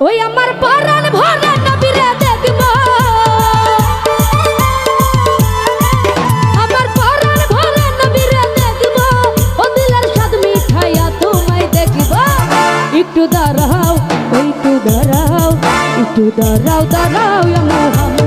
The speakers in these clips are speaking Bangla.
ওই আমার পরাণ ভরা নবীরে দেখব। আমার পরাণ ভরা নবীরে দেখব। ও দিলের স্বাদ মিঠাইয়া তোমায় দেখব। একটু দাঁড়াও একটু দাঁড়াও একটু দাঁড়াও দাঁড়াও মুহাম্মদ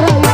Bye.